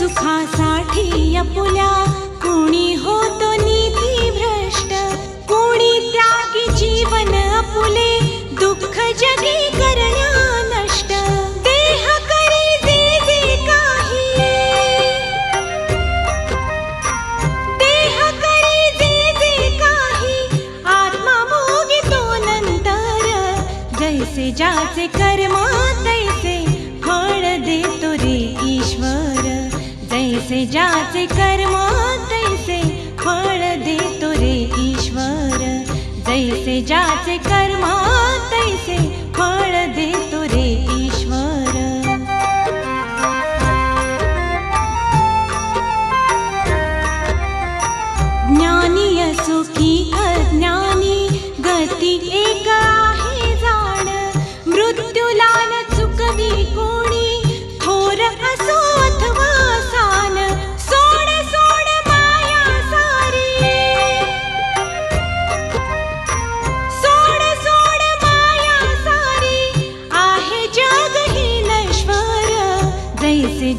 सुखासाठी अपुल्या कोणी होतो नीती भ्रष्ट? कोणी त्यागी जीवन अपुले दुःख जगी करण्या नष्ट? देह करी जे जे काही देह करी जे जे काही आत्मा भोगितो नंतर. जैसे ज्याचे कर्मा तैसे जैसे ज्याचे कर्म तैसे फळ देतो रे ईश्वर। जैसे ज्याचे कर्म तैसे फळ देतो रे ईश्वर। ज्ञानी असो की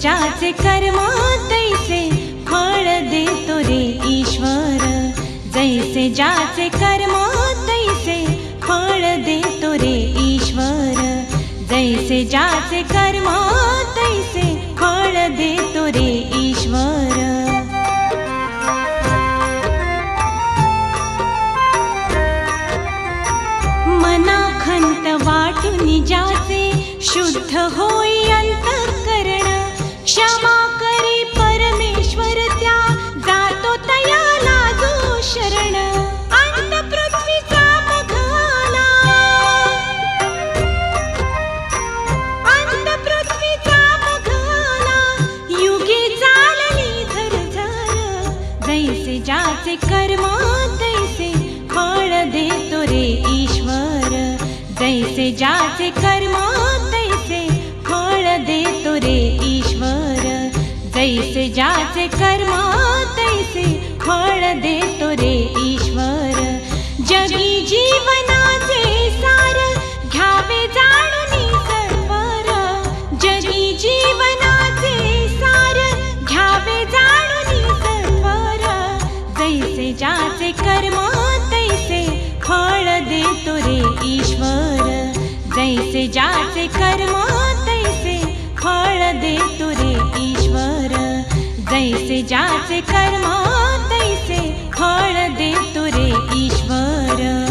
ज्याचे कर्म तैसे फळ देतो रे ईश्वर. जैसे ज्याचे कर्म तैसे फळ देतो रे ईश्वर. जैसे ज्याचे कर्म तैसे फळ देतो रे ईश्वर. मनाखंत वाटून ज्याचे शुद्ध होई क्षमा करी परमेश्वर त्या. जातो तया जो शरण. अंत पृथ्वीचा बघाला. अंत पृथ्वीचा बघाला. युगे चालली झरझर. जैसे ज्याचे कर्म तैसे फळ देतो रे ईश्वर. जैसे ज्याचे कर्म तैसे फळ देतो रे ईश्वर. तैसे ज्याचे कर्म तैसे फळ देतो रे ईश्वर. जगी जीवनाचे सार घ्यावे जाणून सर्वर जगी जीवनाचे सार घ्यावे जाणून सर्वर जैसे ज्याचे कर्म तैसे फळ देतो रे ईश्वर. जैसे ज्याचे कर्म तैसे फळ देतो जैसे ज्याचे कर्म तैसे फळ देतो रे ईश्वर।